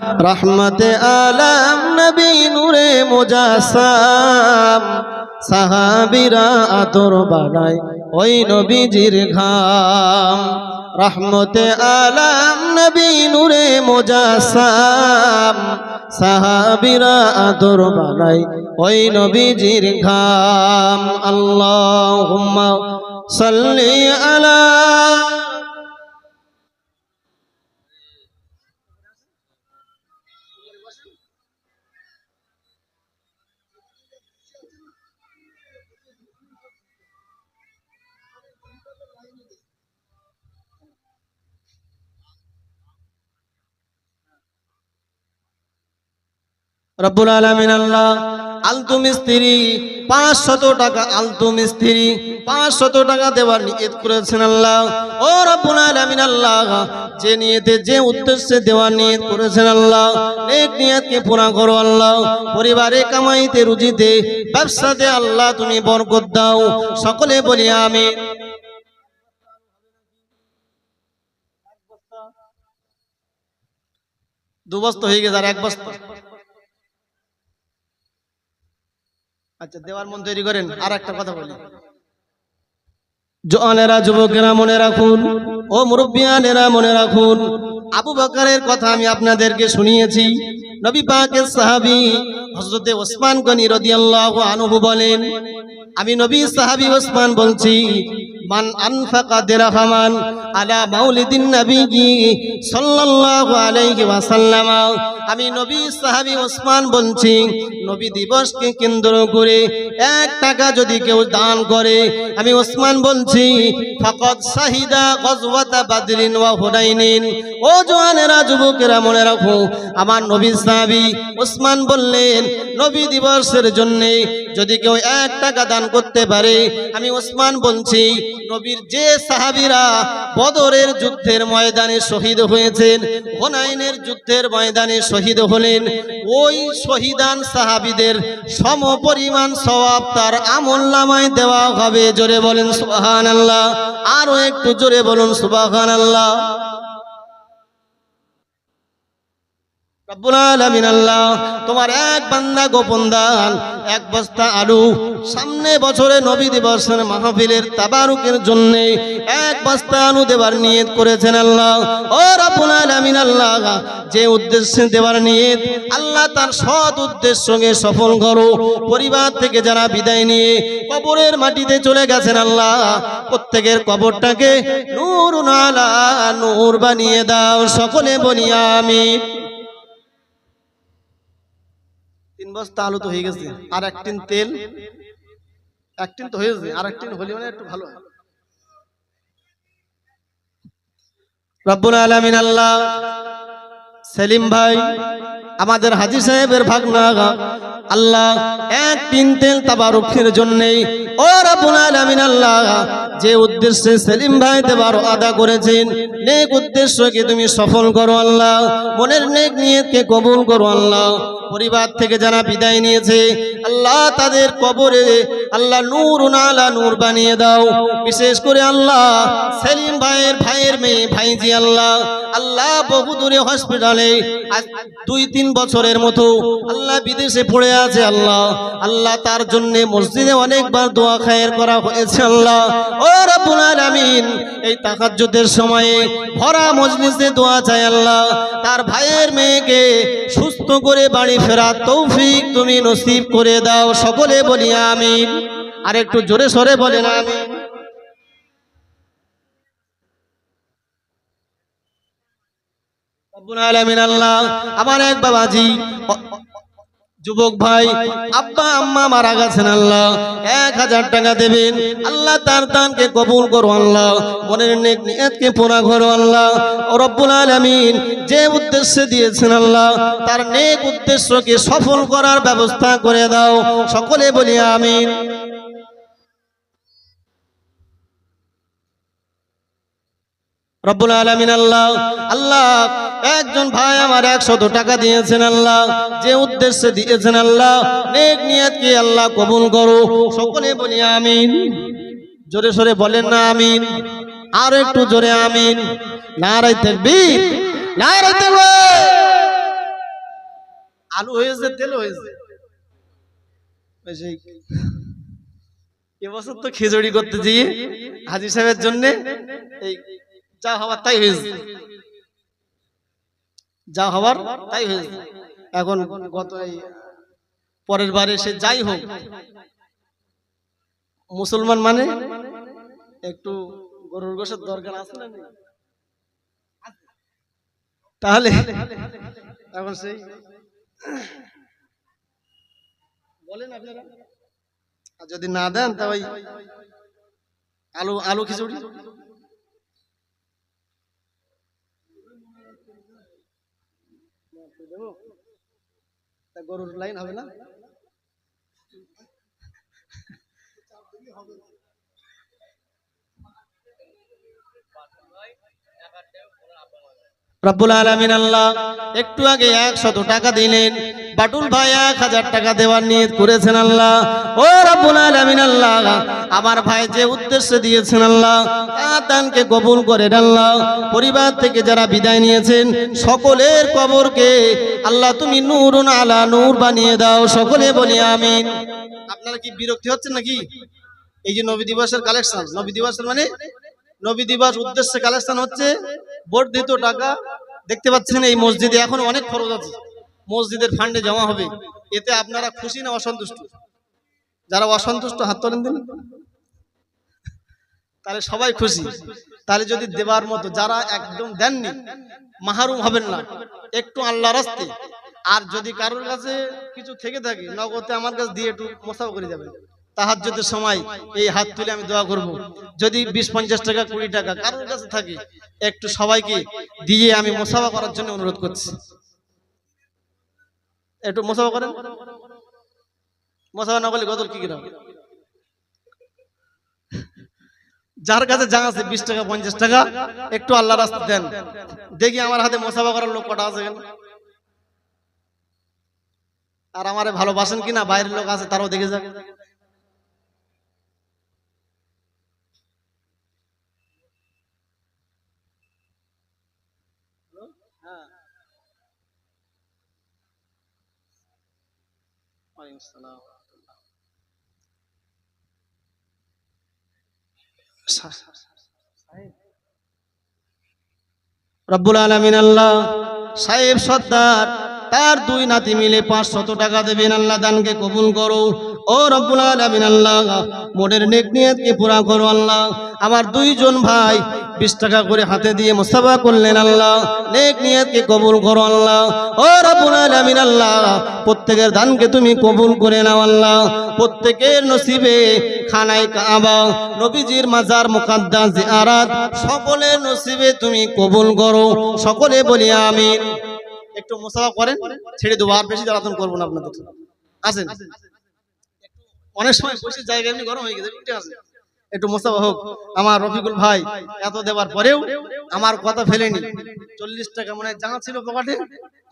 রহমতে আলম নবী নূরে মুজাসাম সাহাবিরা আতর বানায় ওই নবীজির ঘাম। রহমতে আলম নবী নূরে মুজাসাম সাহাবিরা আতর বানায় ওই নবীজির ঘাম। আল্লাহুম্মা সাল্লি আলা রব্বুল আলমিন আল্লাহ আলতু মিস্ত্রি পাঁচশত টাকা আলতু মিস্ত্রি পাঁচশত টাকা দেওয়ার নিয়ত করেছেন আল্লাহ। ও রব্বুল আলমিন আল্লাহ, যে নিয়েতে, যে উদ্দেশ্যে দেওয়ার নিয়ত করেছেন আল্লাহ এক নিয়তকে পুরা করো আল্লাহ। পরিবারে কামাইতে, রুজিতে, ব্যবসাতে আল্লাহ তুমি বরকত দাও। সকলে বলি আমি দু বস্তা হয়ে গেছে আর এক বস্তা। আচ্ছা দেওয়ার মন তৈরি করেন আর একটা কথা বলি। জনেরা যুবকেরা মনে রাখুন, ও মুরব্বিয়ানেরা মনে রাখুন, আবু বকরের কথা আমি আপনাদেরকে শুনিয়েছি। নবী পাকের সাহাবি হজরতে ওসমান গনি রদিয়াল্লাহ আনহু বলেন, আমি নবী সাহাবী ওসমান বলছি মান আনফাকা দিরহামান আলা মাউলিদিন নবীজি সাল্লাল্লাহু আলাইহি ওয়াসাল্লাম। আমি নবী সাহাবী ওসমান বলছি, নবী দিবসকে কেন্দ্র করে এক টাকা যদি কেউ দান করে, আমি ওসমান বলছি, ফাকাদ শাহিদা গজওয়াতা বাদরিন ওয়া হুনাইনিন। ও জওয়ানেরা যুবকেরা, মনে রাখো, আমার নবী সাহাবী ওসমান বললেন, নবী দিবসের জন্য যদি কেউ এক টাকা দান করতে পারে, আমি ওসমান বলছি নবীর যে সাহাবিরা বদরের যুদ্ধের ময়দানে শহীদ হয়েছেন, হোনাইনের যুদ্ধের ময়দানে শহীদ হলেন, ওই শহীদান সাহাবিদের সম পরিমাণ সবাব তার আমল নামায় দেওয়া হবে। জোরে বলেন সুবাহান আল্লাহ আরও একটু জোরে বলুন সুবাহান আল্লাহ রব্বুল আলামিন তোমার এক বান্দা গোপন দান, এক বস্তা আলু, সামনে বছরে নবী দিবসের মাহফিলের তাবারুকের জন্য এক বস্তা আলু দেওয়ার নিয়ত করেছেন আল্লাহ। ও আলামিন আল্লাহ, যে উদ্দেশ্যে দেবার নিয়ত, আল্লাহ তার সৎ উদ্দেশ্যকে সফল করো। পরিবার থেকে যারা বিদায় নিয়ে কবরের মাটিতে চলে গেছেন আল্লাহ, প্রত্যেকের কবরটাকে নূর নালা নূর বানিয়ে দাও। সকলে বলি আমি আলু তো হয়ে গেছে। আর এক টিন তেল, এক টিন তো আর এক টিন হলে মানে একটু ভালো রব্বুল আল্লাহ, সেলিম ভাই, আমাদের হাজি সাহেবের ভাগনা আল্লাহ, এক তিন তেল তাবারুকের জন্য ও রব্বুল আলামিন আল্লাহ যে উদ্দেশ্যে সেলিম ভাই দেবার আদা করেছেন, নেক উদ্দেশ্যকে তুমি সফল করো আল্লাহ, মনের নেক নিয়তকে কবুল করো আল্লাহ। পরিবার থেকে যারা বিদায় নিয়েছে, আল্লাহ তাদের কবরে আল্লাহ নূর নালা নূর বানিয়ে দাও। বিশেষ করে আল্লাহ সেলিম ভাইজি আল্লাহ আল্লাহ বহু দূরে হসপিটালে দুই তিন বছরের মতো আল্লাহ বিদেশে পড়ে আছে আল্লাহ আল্লাহ তার জন্য মসজিদে অনেকবার দোয়া খায়ের করা হয়েছে আল্লাহ। ও রাব্বুল আলামিন, এই তাহাজ্জুদের সময়ে ভরা মজলিসে দোয়া চাই আল্লাহ, তার ভাইয়ের মেয়েকে সুস্থ করে বাড়ি ফেরা তৌফিক তুমি নসিব করে দাও, সকলে বলি আমিন। আর একটু জোরে সরে বলেন আমিন। আমার এক বাবাজি যুবক ভাই, আব্বা, আম্মা মারা গেছেন আল্লাহ, এক হাজার টাকা দেবেন, আল্লাহ তার দানকে কবুল করো আল্লাহ, মনের নেক পুরা করো আল্লাহ রব্বুল আলামিন, যে উদ্দেশ্যে দিয়েছেন আল্লাহ, তার নেক উদ্দেশ্যকে সফল করার ব্যবস্থা করে দাও, সকলে বলি আমিন। রব্বুল আলামিন আল্লাহ আল্লাহ, একজন ভাই আমার একশত টাকা দিয়েছেন আল্লাহ, যে উদ্দেশ্যে দিয়েছেন আল্লাহ, নেক নিয়তকে আল্লাহ কবুল করো। সকলে বলি আমিন। জোরে সরে বলেন না আমিন। আর একটু জোরে আমিন। নারাই তাকবীর নারাই আলু হয়েছে, তেল হয়েছে। এবছর তো খিচুড়ি করতে গিয়ে হাজি সাহেবের জন্য। এই যা হওয়ার তাই হয়েছে যা হওয়ার তাই হয়েছে এখন গত এই পরের বারে সে যাই হোক, মুসলমান মানে একটু গরুর গোশের দরকার আছে না তাহলে এখন সেই বলেন আপনারা। আর যদি না দেন, তা ওই আলু আলু খিচুড়ি। গরুর লাইন হবে না? রব্বুল আলমিন আল্লাহ, একটু আগে একশত টাকা দিলেন। বাটুল ভাই এক হাজার টাকা দেওয়ার নিয়ত করেছেন আল্লাহ। ও রব্বুল আলমিন আল্লাহ, আমার ভাই যে উদ্দেশ্যে দিয়েছেন আল্লাহ তার দানকে কবুল করেন আল্লাহ। পরিবার থেকে যারা বিদায় নিয়েছেন, সকলের কবরকে আল্লাহ তুমি নূরুন আলা নূর বানিয়ে দাও, সকলে বলি আমিন। আপনারা কি বিরক্তি হচ্ছেন নাকি? এই যে নবী দিবসের কালেকশন নবী দিবসের মানে? নবী দিবস উদ্দেশ্যে কালেকশন হচ্ছে বর্ধিত টাকা দেখতে পাচ্ছেন এই মসজিদে এখন অনেক খরচ আছে। মসজিদের ফান্ডে জমা হবে। এতে আপনারা খুশি না অসন্তুষ্ট? যারা অসন্তুষ্ট, হাত তোলেন দিন। তাহলে সবাই খুশি। তাহলে যদি দেবার মতো, যারা একদম দেননি, মাহরুম হবেন না। একটু আল্লাহ রাস্তে। আর যদি কারোর কাছে কিছু থেকে থাকে, নগদে আমার কাছে দিয়ে একটু মোসাফা করে যাবেন। তাহাজ্জুদের সময় এই হাত তুলে আমি দোয়া করব। যদি বিশ পঞ্চাশ টাকা, কুড়ি টাকা কারোর কাছে থাকে, একটু সবাইকে দিয়ে আমি মোসাফা করার জন্য অনুরোধ করছি। একটু মোসাফা করেন। মোসাফা না করলে গদল কি কীরকম যার কাছে যা আছে, বিশ টাকা, পঞ্চাশ টাকা, একটু আল্লাহ রাস্তা দেন। দেখি আমার হাতে মোসাফা করার লোক কটা আছে আর আমারে ভালোবাসেন কিনা? বাইরের লোক আছে, তারাও দেখে যাক। ওয়ালাইকুম আসসালাম। রব্বুল আলমিন আল্লাহ, সাহেব সর্দার, তার দুই নাতি মিলে পাঁচশত টাকা দেবেন, আল্লাহ দানকে কবুল করো ও রব্বুল আলমিন আল্লাহ নেক পুরা করো আল্লাহ। আমার দুইজন ভাই বিশ টাকা করে হাতে দিয়ে মুস্তাফা করলেন আল্লাহ, নেক নিয়তকে কবুল করো আল্লাহ। ও রব্বুল আল্লাহ, প্রত্যেকের দানকে তুমি কবুল করে নাও আল্লাহ। প্রত্যেকের নসিবে খানায় কাবা, নবীজির মাজার মুকাদ্দাস, জিয়ারাত, সকলের নসিবে তুমি কবুল করো। সকলে বলি আমিন। একটু মুসাফা করেন, ছেড়ে দেবো, আর বেশি জ্বালাতন করব না আপনাদের। আসেন। অনেক সময় বসে জায়গা এমনি গরম হয়ে গেছে একটু আসেন একটু মোসাফা হোক, আমার রফিকুল ভাই এত দেওয়ার পরেও আমার কথা ফেলেনি। চল্লিশ টাকা মানে জামা ছিল পকেটে,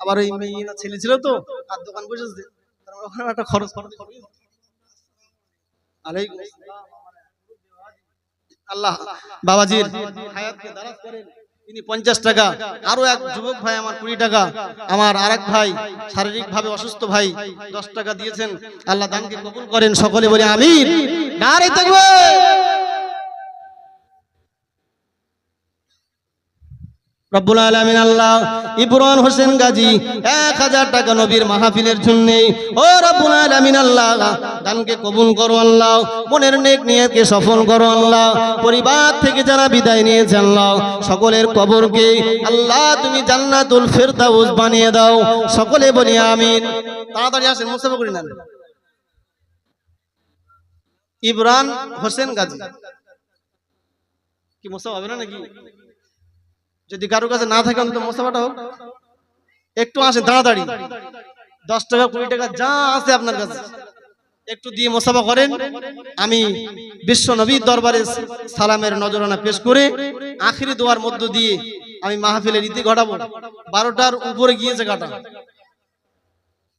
আবার ওই মেয়ে না ছেলে ছিল তো আর দোকান বসেছে। মানে ওখানে একটা খরচ খরচ। আলাইকুম। আল্লাহ, বাবাজির হায়াতকে দারাজ করেন। তিনি পঞ্চাশ টাকা আরও এক যুবক ভাই আমার কুড়ি টাকা, আমার আর ভাই শারীরিক ভাবে অসুস্থ ভাই দশ টাকা দিয়েছেন। আল্লাহ দানকে কবুল করেন, সকলে বলে আমির নারে থাকবে রব্বুল আলামিন আল্লাহ ইব্রাহিম হোসেন গাজী, এক হাজার টাকা নবীর মাহফিলের জন্য, ও রব্বুল আলামিন আল্লাহ, দানকে কবুল করো আল্লাহ, মনের নেক নিয়তকে সফল করো আল্লাহ, পরিবার থেকে যারা বিদায় নিয়েছে আল্লাহ, সকলের কবরকে আল্লাহ তুমি জান্নাতুল ফেরদাউস বানিয়ে দাও, সকলে বলি আমিন। তাড়াতাড়ি আসেন মুসাফা করি না ইব্রান হোসেন গাজী। কি মুসাফা হবে না নাকি? যদি কারও কাছে না থাকে, অন্তত মোসাফাটা হোক। একটু আসে, দাঁড়াদাড়ি। দশ টাকা, কুড়ি টাকা, যা আছে আপনার কাছে। একটু দিয়ে মোসাফা করেন। আমি বিশ্ব নবীর দরবারে সালামের নজরানা পেশ করে আখিরি দোয়ার মধ্য দিয়ে আমি মাহফিলের রীতি ঘটাবো। বারোটার উপরে গিয়েছে কাটা।